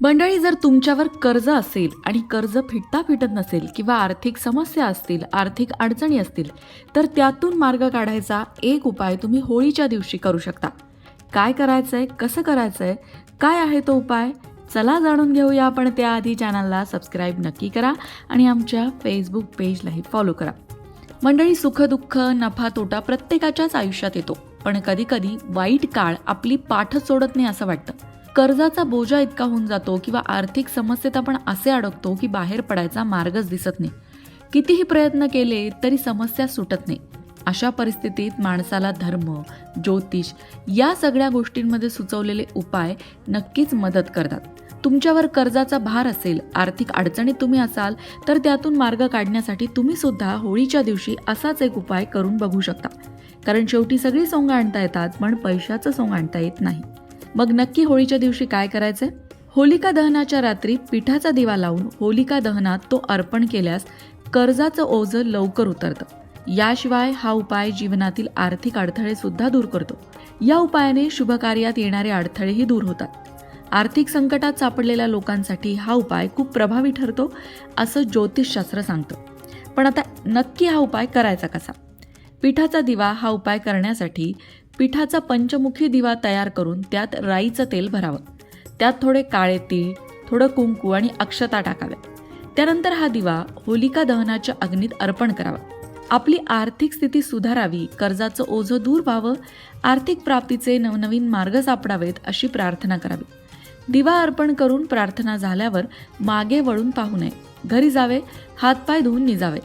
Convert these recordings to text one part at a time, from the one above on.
मंडळी जर तुमच्यावर कर्ज असेल आणि कर्ज फिटता फिटत नसेल किंवा आर्थिक समस्या असतील आर्थिक अडचणी असतील तर त्यातून मार्ग काढायचा एक उपाय तुम्ही होळीच्या दिवशी करू शकता. काय करायचंय? कसं करायचंय? काय आहे तो उपाय? चला जाणून घेऊया आपण त्याआधी चॅनलला सबस्क्राईब नक्की करा आणि आमच्या फेसबुक पेजलाही फॉलो करा. मंडळी सुखदुःख नफा तोटा प्रत्येकाच्याच आयुष्यात येतो. पण कधी कधी वाईट काळ आपली पाठच सोडत नाही असं वाटतं. कर्जाचा बोजा इतका होऊन जातो किंवा आर्थिक समस्येत आपण असे अडकतो की बाहेर पडायचा मार्गच दिसत नाही. कितीही प्रयत्न केले तरी समस्या सुटत नाही. अशा परिस्थितीत माणसाला धर्म ज्योतिष या सगळ्या गोष्टींमध्ये सुचवलेले उपाय नक्कीच मदत करतात. तुमच्यावर कर्जाचा भार असेल आर्थिक अडचणीत तुम्ही असाल तर त्यातून मार्ग काढण्यासाठी तुम्ही सुद्धा होळीच्या दिवशी असाच एक उपाय करून बघू शकता. कारण शेवटी सगळी सोंग आणता येतात पण पैशाचं सोंग आणता येत नाही. मग नक्की होळीच्या दिवशी काय करायचंय होलिका दहनाच्या रात्री पिठाचा दिवा लावून होलिका दहनात तो अर्पण केल्यास कर्जाचं ओझं लवकर उतरतं. याशिवाय हा उपाय जीवनातील आर्थिक अडथळे सुद्धा दूर करतो. या उपायाने शुभ कार्यात येणारे अडथळेही दूर होतात. आर्थिक संकटात सापडलेल्या लोकांसाठी हा उपाय खूप प्रभावी ठरतो असं ज्योतिषशास्त्र सांगतं. पण आता नक्की हा उपाय करायचा कसा? पिठाचा दिवा हा उपाय करण्यासाठी पिठाचा पंचमुखी दिवा तयार करून त्यात राईचं तेल भरावं. त्यात थोडे काळे तीळ थोडं कुंकू आणि अक्षता टाकाव्या. त्यानंतर हा दिवा होलिका दहनाच्या अग्नीत अर्पण करावा. आपली आर्थिक स्थिती सुधारावी कर्जाचं ओझं दूर व्हावं आर्थिक प्राप्तीचे नवनवीन मार्ग सापडावेत अशी प्रार्थना करावी. दिवा अर्पण करून प्रार्थना झाल्यावर मागे वळून पाहू नये. घरी जावे हातपाय धुवून निजावे.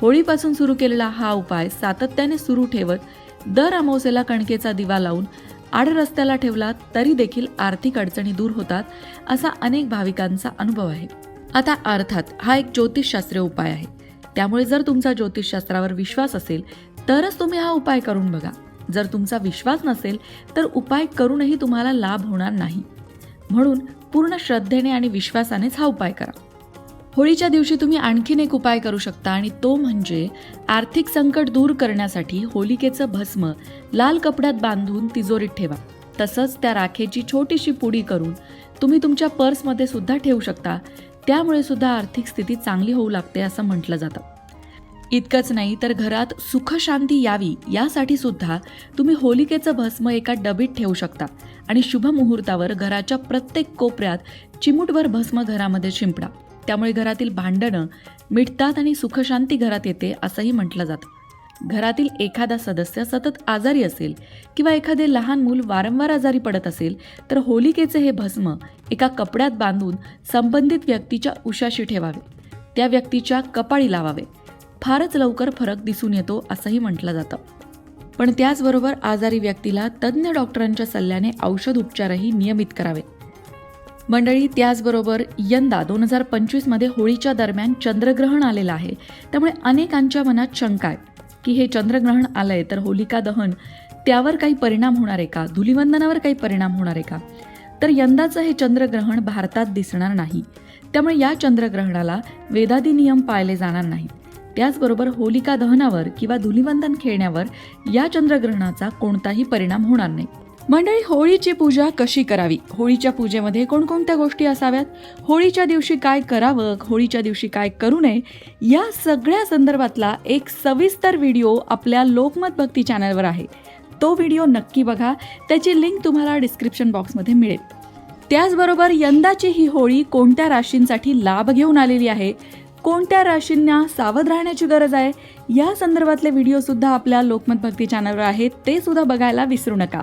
होळीपासून सुरू केलेला हा उपाय सातत्याने सुरू ठेवत दर अमावस्येला कणकेचा दिवा लावून आड रस्त्याला ठेवला तरी देखील आर्थिक अडचणी दूर होतात असा अनेक भाविकांचा अनुभव आहे. आता अर्थात हा एक ज्योतिषशास्त्रीय उपाय आहे. त्यामुळे जर तुमचा ज्योतिषशास्त्रावर विश्वास असेल तरच तुम्ही हा उपाय करून बघा. जर तुमचा विश्वास नसेल तर उपाय करूनही तुम्हाला लाभ होणार नाही. म्हणून पूर्ण श्रद्धेने आणि विश्वासानेच हा उपाय करा. होळीच्या दिवशी तुम्ही आणखीन एक उपाय करू शकता आणि तो म्हणजे आर्थिक संकट दूर करण्यासाठी होलिकेचं भस्म लाल कपड्यात बांधून तिजोरीत ठेवा. तसंच त्या राखेची छोटीशी पुडी करून तुम्ही तुमच्या पर्समध्ये सुद्धा ठेवू शकता. त्यामुळे सुद्धा आर्थिक स्थिती चांगली होऊ लागते असं म्हटलं जातं. इतकंच नाही तर घरात सुखशांती यावी यासाठी सुद्धा तुम्ही होलिकेचं भस्म एका डबीत ठेवू शकता आणि शुभ मुहूर्तावर घराच्या प्रत्येक कोपऱ्यात चिमूटभर भस्म घरामध्ये शिंपडा. त्यामुळे घरातील भांडणं मिटतात आणि सुखशांती घरात येते असंही म्हटलं जातं. घरातील एखादा सदस्य सतत आजारी असेल किंवा एखादे लहान मूल वारंवार आजारी पडत असेल तर होलिकेचे हे भस्म एका कपड्यात बांधून संबंधित व्यक्तीच्या उशाशी ठेवावे. त्या व्यक्तीच्या कपाळी लावावे. फारच लवकर फरक दिसून येतो असंही म्हटलं जातं. पण त्याचबरोबर आजारी व्यक्तीला तज्ज्ञ डॉक्टरांच्या सल्ल्याने औषध उपचारही नियमित करावे. मंडळी त्याचबरोबर यंदा दोन हजार पंचवीसमध्ये होळीच्या दरम्यान चंद्रग्रहण आलेलं आहे. त्यामुळे अनेकांच्या मनात शंका आहे की हे चंद्रग्रहण आलंय तर होलिका दहन त्यावर काही परिणाम होणार आहे का? धुलिवंदनावर काही परिणाम होणार आहे का? तर यंदाचं हे चंद्रग्रहण भारतात दिसणार नाही. त्यामुळे या चंद्रग्रहणाला वेदादी नियम पाळले जाणार नाहीत. त्याचबरोबर होलिका दहनावर किंवा धुलिवंदन खेळण्यावर या चंद्रग्रहणाचा कोणताही परिणाम होणार नाही. मंडळी होळीची पूजा कशी करावी? होळीच्या पूजेमध्ये कोणकोणत्या गोष्टी असाव्यात? होळीच्या दिवशी काय करावं? होळीच्या दिवशी काय करू नये? या सगळ्या संदर्भातला एक सविस्तर व्हिडिओ आपल्या लोकमत भक्ती चॅनलवर आहे. तो व्हिडिओ नक्की बघा. त्याची लिंक तुम्हाला डिस्क्रिप्शन बॉक्समध्ये मिळेल. त्याचबरोबर यंदाची ही होळी कोणत्या राशींसाठी लाभ घेऊन आलेली आहे? कोणत्या राशींना सावध राहण्याची गरज आहे? या संदर्भातले व्हिडिओ सुद्धा आपल्या लोकमत भक्ती चॅनलवर आहेत. ते सुद्धा बघायला विसरू नका.